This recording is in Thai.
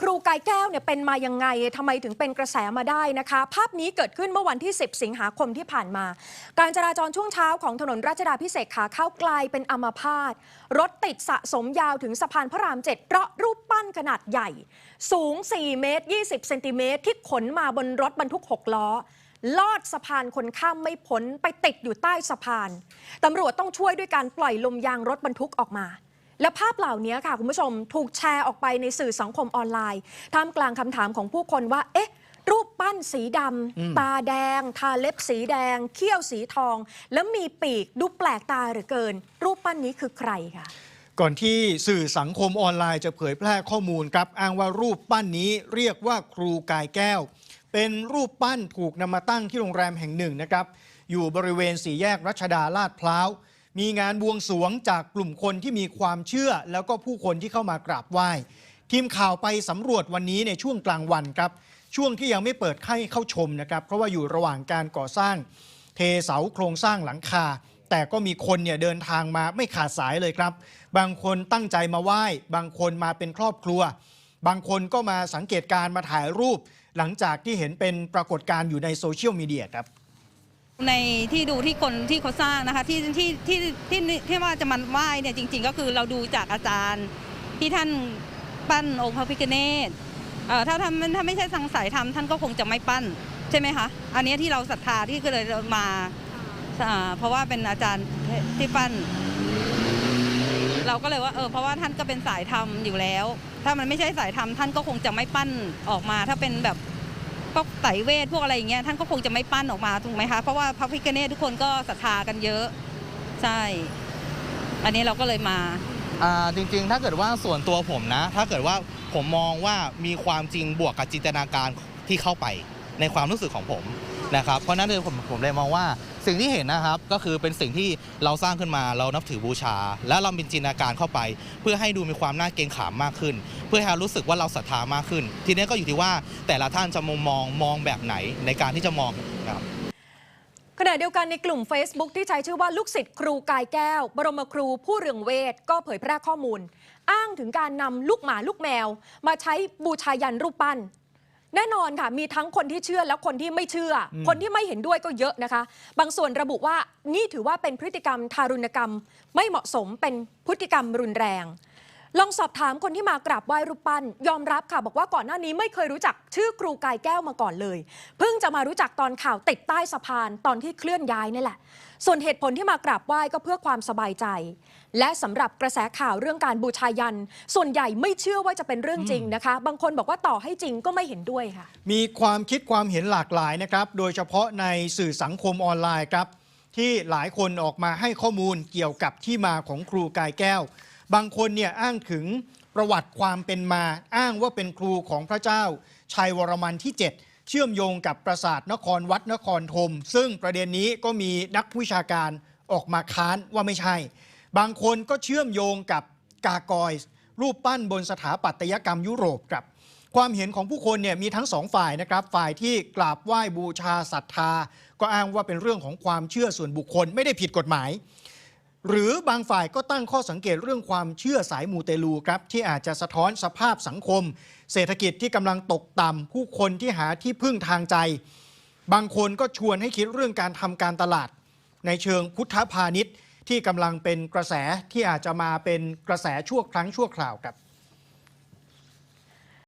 ครูกายแก้วเนี่ยเป็นมายังไงทำไมถึงเป็นกระแสมาได้นะคะ ภาพนี้เกิดขึ้นเมื่อวันที่ 10 สิงหาคมที่ผ่านมา การจราจรช่วงเช้าของถนนราชดาพิเศษขาเข้ากลายเป็นอัมพาตรถติดสะสมยาวถึงสะพานพระรามเจ็ดเพราะรูปปั้นขนาดใหญ่ สูง 4 เมตร 20 เซนติเมตรที่ขนมาบนรถบรรทุก 6 ล้อลอดสะพานคนข้ามไม่พ้นไปติดอยู่ใต้สะพานตำรวจต้องช่วยด้วยการปล่อยลมยางรถบรรทุกออกมา และภาพเหล่านี้ค่ะคุณผู้ชมถูกแชร์ออกไปในสื่อสังคมออนไลน์ท่ามกลางคำถามของผู้คนว่า เอ๊ะ รูปปั้นสีดำตาแดง ทาเล็บสีแดง เขี้ยวสีทอง แล้วมีปีกดูแปลกตาเหลือเกิน รูปปั้นนี้คือใครคะก่อนที่สื่อสังคมออนไลน์จะเผยแพร่ข้อมูลครับอ้างว่ารูปปั้นนี้เรียกว่าครูกายแก้ว เป็นรูปปั้นถูกนำมาตั้งที่โรงแรมแห่งหนึ่งนะครับ อยู่บริเวณสี่แยกรัชดาลาดพร้าว มีงานบวงสวงจากกลุ่มคนที่มีความเชื่อ แล้วก็ผู้คนที่เข้ามากราบไหว้ ทีมข่าวไปสำรวจวันนี้ในช่วงกลางวันครับ ช่วงที่ยังไม่เปิดให้เข้าชมนะครับ เพราะว่าอยู่ระหว่างการก่อสร้าง เทเสาโครงสร้างหลังคา แต่ก็มีคนเนี่ยเดินทางมาไม่ขาดสายเลยครับ บางคนตั้งใจมาไหว้ บางคนมาเป็นครอบครัว บางคนก็มาสังเกตการณ์มาถ่ายรูป หลังจากที่เห็นเป็นปรากฏการณ์อยู่ในโซเชียลมีเดียครับ ในที่ดูที่คนที่เขาสร้างนะคะที่ที่ที่ที่ที่ว่าจะมันไหว้เนี่ยจริง ๆ ก็คือเราดูจากอาจารย์ที่ท่านปั้นองค์พระพิฆเนศเอ่อถ้าทำถ้าไม่ใช่ทางสายธรรมท่านก็คงจะไม่ปั้นใช่ไหมคะอันนี้ที่เราศรัทธาที่ก็เลยมาเพราะว่าเป็นอาจารย์ที่ปั้น เราก็เลยว่าเออเพราะว่าท่านก็เป็นสายธรรมอยู่แล้ว ถ้ามันไม่ใช่สายธรรมท่านก็คงจะไม่ปั้นออกมา ถ้าเป็นแบบ กไตเวทพวกอะไรอย่างเงี้ยท่านก็คงจะไม่ปั้นออกมาถูกไหมคะเพราะว่าพระพิฆเนศทุกคนก็ศรัทธากันเยอะ ใช่ อันนี้เราก็เลยมาอ่าจริงๆ ถ้าเกิดว่าส่วนตัวผมนะ ถ้าเกิดว่าผมมองว่ามีความจริงบวกกับจินตนาการที่เข้าไปในความรู้สึกของผมนะครับ เพราะฉะนั้นเลยผมผมเลยมองว่า สิ่งที่เห็นนะครับก็คือเป็นสิ่งที่เราสร้างขึ้นมาเรานับถือบูชา และเราเป็นจินตนาการเข้าไป เพื่อให้ดูมีความน่าเกรงขามมากขึ้น เพื่อให้รารู้สึกว่าเราศรัทธามากขึ้น ทีนี้ก็อยู่ที่ว่าแต่ละท่านจะมุมมองมองแบบไหนในการที่จะมองนะครับขณะเดียวกันในกลุ่ม Facebook ที่ใช้ชื่อว่าลูกศิษย์ครูกายแก้ว บรมครูผู้เรืองเวท ก็เผยแพร่ข้อมูล อ้างถึงการนำลูกหมาลูกแมว มาใช้บูชายันรูปปั้น แน่นอนค่ะมีทั้งคนที่เชื่อและคนที่ไม่เชื่ออมคนที่ไม่เห็นด้วยก็เยอะนะคะ บางส่วนระบุว่านี่ถือว่าเป็นพฤติกรรมทารุณกรรม ไม่เหมาะสมเป็นพฤติกรรมรุนแรง ลองสอบถามคนที่มากราบไหว้รูปปั้นยอมรับค่ะ บอกว่าก่อนหน้านี้ไม่เคยรู้จักชื่อครูกายแก้วมาก่อนเลย เพิ่งจะมารู้จักตอนข่าวติดใต้สะพานตอนที่เคลื่อนย้ายนี่แหละ ส่วนเหตุผลที่มากราบไหว้ก็เพื่อความสบายใจ และสำหรับกระแสข่าวเรื่องการบูชายัน ส่วนใหญ่ไม่เชื่อว่าจะเป็นเรื่องจริงนะคะ บางคนบอกว่าต่อให้จริงก็ไม่เห็นด้วยค่ะ มีความคิดความเห็นหลากหลายนะครับ โดยเฉพาะในสื่อสังคมออนไลน์ครับที่หลายคนออกมาให้ข้อมูลเกี่ยวกับที่มาของครูกายแก้ว บางคนเนี่ยอ้างถึงประวัติความเป็นมา อ้างว่าเป็นครูของพระเจ้าชัยวรมันที่ 7 เชื่อมโยงกับปราสาทนครวัดนครธม ซึ่งประเด็นนี้ก็มีนักวิชาการออกมาค้านว่าไม่ใช่ บางคนก็เชื่อมโยงกับกากอยรูปปั้นบนสถาปัตยกรรมยุโรปครับความเห็นของผู้คนเนี่ยมีทั้งสองฝ่ายนะครับ ฝ่ายที่กราบไหว้บูชาศรัทธา ก็อ้างว่าเป็นเรื่องของความเชื่อส่วนบุคคลไม่ได้ผิดกฎหมาย หรือบางฝ่ายก็ตั้งข้อสังเกตเรื่องความเชื่อสายมูเตลูครับ ที่อาจจะสะท้อนสภาพสังคม เศรษฐกิจที่กำลังตกต่ำผู้คนที่หาที่พึ่งทางใจ บางคนก็ชวนให้คิดเรื่องการทำการตลาด ในเชิงพุทธพาณิชย์ ที่กำลังเป็นกระแสที่อาจจะมาเป็นกระแสชั่วครั้งชั่วคราวครับ